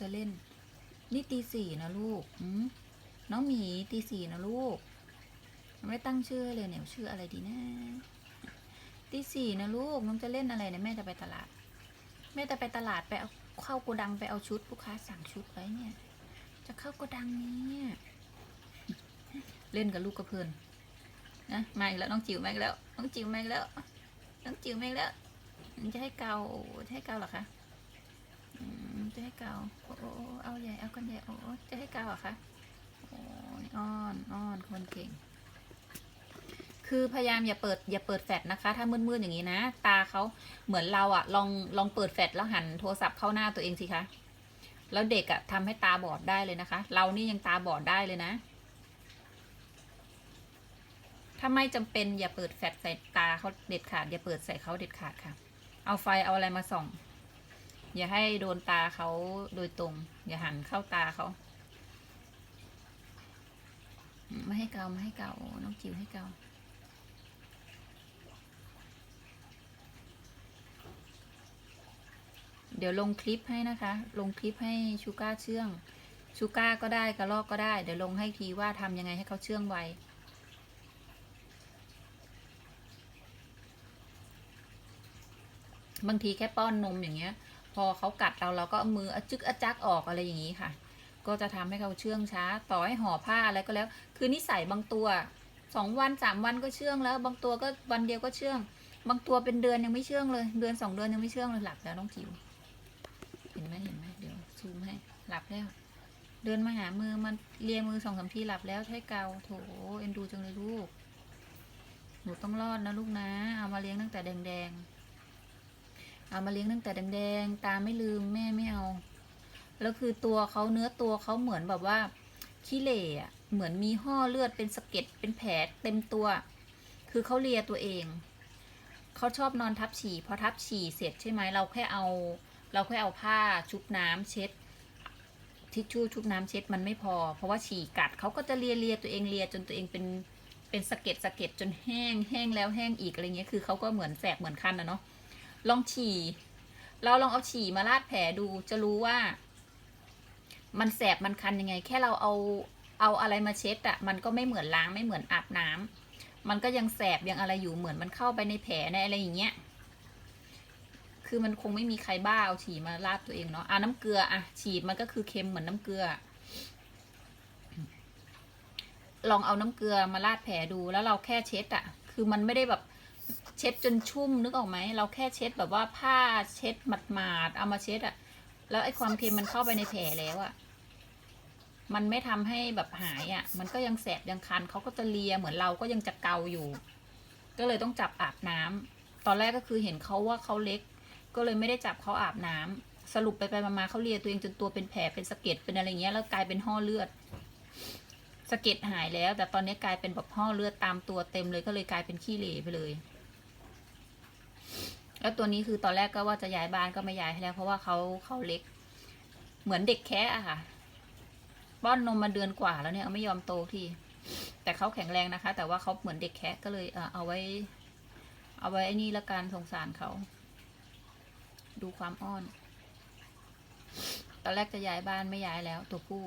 จะเล่น นี่ตีสี่นะลูกน้องหมีตีสี่นะลูก ไม่ตั้งชื่อเลยเนี่ยชื่ออะไรดีนะตีสี่นะลูกน้องจะเล่นอะไรเนี่ยแม่จะไปตลาด แม่จะไปตลาดไปเอาเข้าโกดังไปเอาชุดลูกค้าสั่งชุดไว้เนี่ย จะเข้าโกดังเนี่ยเล่นกับลูกกระเพื่อนนะมาอีกแล้วน้องจิ๋วมาอีกแล้วน้องจิ๋วมาอีกแล้วน้องจิ๋วมาอีกแล้วจะให้เกาจะให้เกาเหรอคะ จะให้เกาโอ้โอ้เอาใหญ่เอากันใหญ่โอ้จะให้เกาเหรอคะโอ้ยอ้อนอ้อนคนเก่ง คือพยายามอย่าเปิดอย่าเปิดแฟลชนะคะ ถ้ามืดๆอย่างนี้นะ ตาเขาเหมือนเราอะลองลองเปิดแฟลชแล้วหันโทรศัพท์เข้าหน้าตัวเองสิคะแล้วเด็กอะทำให้ตาบอดได้เลยนะคะ เรานี่ยังตาบอดได้เลยนะถ้าไม่จำเป็นอย่าเปิดแฟลชใส่ตาเขาเด็ดขาดอย่าเปิดใส่เขาเด็ดขาดค่ะ เอาไฟเอาอะไรมาส่อง อย่าให้โดนตาเขาโดยตรง อย่าหันเข้าตาเขาไม่ให้เกาไม่ให้เกาน้องจิ๋วให้เกาเดี๋ยวลงคลิปให้นะคะ ลงคลิปให้ชูก้าเชื่อง ชูก้าก็ได้กระลอกก็ได้ เดี๋ยวลงให้ทีว่าทำยังไงให้เขาเชื่องไวบางทีแค่ป้อนนมอย่างเงี้ย พอเขากัดเราเราก็เอามืออจึกอจักออกอะไรอย่างนี้ค่ะ ก็จะทำให้เขาเชื่องช้า ต่อให้ห่อผ้าอะไรก็แล้ว คือนิสัยบางตัวสองวันสามวันก็เชื่องแล้ว บางตัวก็วันเดียวก็เชื่อง บางตัวเป็นเดือนยังไม่เชื่องเลย เดือนสองเดือนยังไม่เชื่องเลยหลับแล้วน้องจิ๋วเห็นไหมเห็นไหมเดี๋ยวซูมให้หลับแล้ว เดินมาหามือมันเลียมือสองสามทีหลับแล้วใช้เกาโถเอ็นดูจังเลยลูกหนูต้องรอดนะลูกนะ เอามาเลี้ยงตั้งแต่แดงๆ เอามาเลี้ยงตั้งแต่แดงๆ ตาไม่ลืมแม่ไม่เอา แล้วคือตัวเขาเนื้อตัวเขาเหมือนแบบว่าขี้เหร่อะเหมือนมีห่อเลือดเป็นสะเก็ดเป็นแผลเต็มตัว คือเขาเลียตัวเอง เขาชอบนอนทับฉี่พอทับฉี่เสร็จใช่ไหมเราแค่เอา เราแค่เอาผ้าชุบน้ำเช็ดทิชชู่ชุบน้ำเช็ดมันไม่พอ เพราะว่าฉี่กัดเขาก็จะเลียเลียตัวเองเลียจนตัวเองเป็นเป็นสะเก็ดสะเก็ดจนแห้งแห้งแล้วแห้งอีกอะไรเงี้ยคือเขาก็เหมือนแสบเหมือนคันนะเนาะ ลองฉี่ เราลองเอาฉี่มาลาดแผลดู จะรู้ว่า มันแสบมันคันยังไง แค่เราเอาเอาอะไรมาเช็ดอะมันก็ไม่เหมือนล้างไม่เหมือนอาบน้ำมันก็ยังแสบยังอะไรอยู่เหมือนมันเข้าไปในแผลในอะไรอย่างเงี้ย คือมันคงไม่มีใครบ้าเอาฉี่มาราดตัวเองเนาะอะน้ำเกลืออะฉีดมันก็คือเค็มเหมือนน้ำเกลือ ลองเอาน้ำเกลือมาราดแผลดูแล้วเราแค่เช็ดอะคือมันไม่ได้แบบ เช็ดจนชุ่มนึกออกไหมเราแค่เช็ดแบบว่าผ้าเช็ดหมาดๆเอามาเช็ดอะแล้วไอ้ความเค็มมันเข้าไปในแผลแล้วอะมันไม่ทำให้แบบหายอะมันก็ยังแสบยังคันเขาก็จะเลียเหมือนเราก็ยังจะเกาอยู่ ก็เลยต้องจับอาบน้ำตอนแรกก็คือเห็นเขาว่าเขาเล็ก ก็เลยไม่ได้จับเขาอาบน้ำสรุปไปไปมาๆเขาเลียตัวเองจนตัวเป็นแผลเป็นสะเก็ดเป็นอะไรเงี้ยแล้วกลายเป็นห่อเลือดสะเก็ดหายแล้ว แต่ตอนนี้กลายเป็นแบบห่อเลือดตามตัวเต็มเลยก็เลยกลายเป็นขี้เหร่ไปเลย แล้วตัวนี้คือตอนแรกก็ว่าจะย้ายบ้านก็ไม่ย้ายให้แล้ว เพราะว่าเขาเขาเล็ก เหมือนเด็กแค่อะค่ะ ป้อนนมมาเดือนกว่าแล้วเนี่ยไม่ยอมโตทีแต่เขาแข็งแรงนะคะ แต่ว่าเขาเหมือนเด็กแค่ก็เลยเอาไว้ เอาไว้ไอ้นี่ละกันสงสารเขา ดูความอ้อน ตอนแรกจะย้ายบ้านไม่ย้ายแล้ว ตัวผู้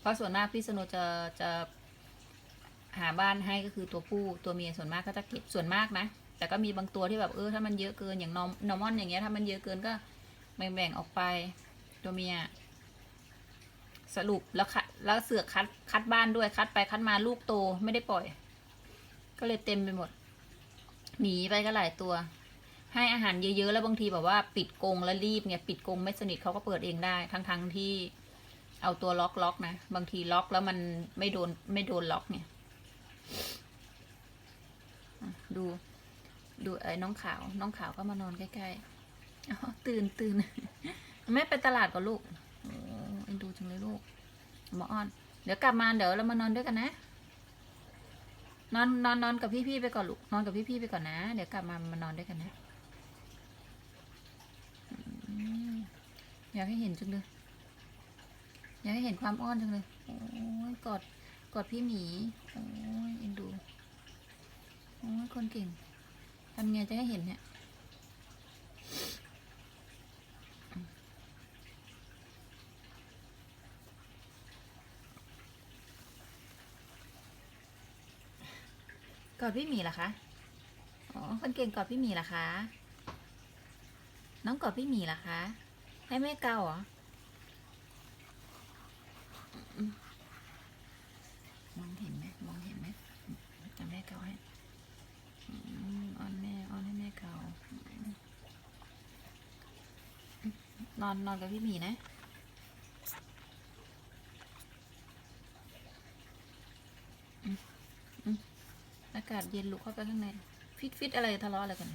เพราะส่วนมากพี่สนุจะจะหาบ้านให้ก็คือตัวผู้ตัวเมียส่วนมากก็จะเก็บส่วนมากนะ แต่ก็มีบางตัวที่แบบเออถ้ามันเยอะเกินอย่างนอมนอมอนอย่างเงี้ยถ้ามันเยอะเกินก็แบ่งๆออกไปตัวเมียสรุปแล้วคัดแล้วเสือกคัดคัดบ้านด้วยคัดไปคัดมาลูกโตไม่ได้ปล่อย ก็เลยเต็มไปหมด หนีไปก็หลายตัว ให้อาหารเยอะๆแล้วบางทีแบบว่าปิดกรงแล้วรีบเนี่ยปิดกรงไม่สนิทเขาก็เปิดเองได้ทั้งๆที่เอาตัวล็อกล็อกนะบางทีล็อกแล้วมันไม่โดนไม่โดนล็อกเนี่ยดู ดูไอ้น้องขาว น้องขาวก็มานอนใกล้ๆอตื่นตื่นแม่ไปตลาดก่อนลูกโอ้เอ็นดูจังเลยลูกหมออ้อน เดี๋ยวกลับมาเดี๋ยวเรามานอนด้วยกันนะ นอนนอนนอนกับพี่ๆไปก่อนลูก นอนกับพี่ๆไปก่อนนะ เดี๋ยวกลับมามานอนด้วยกันนะอืมอยากให้เห็นจังเลยอยากให้เห็นความอ้อนจังเลย โอ้ยกอดกอดพี่หมี โอ้ยเอ็นดู โอ้ยคนเก่ง ทำไงจะให้เห็นเนี่ย กอดพี่หมีเหรอคะ อ๋อ คนเก่งกอดพี่หมีเหรอคะ น้องกอดพี่หมีเหรอคะ ให้แม่เกาเหรอ นอนนอนกับพี่หมีนะอากาศเย็นลุกเข้าไปข้างใน ฟิตฟิตอะไรทะเลาะอะไรกัน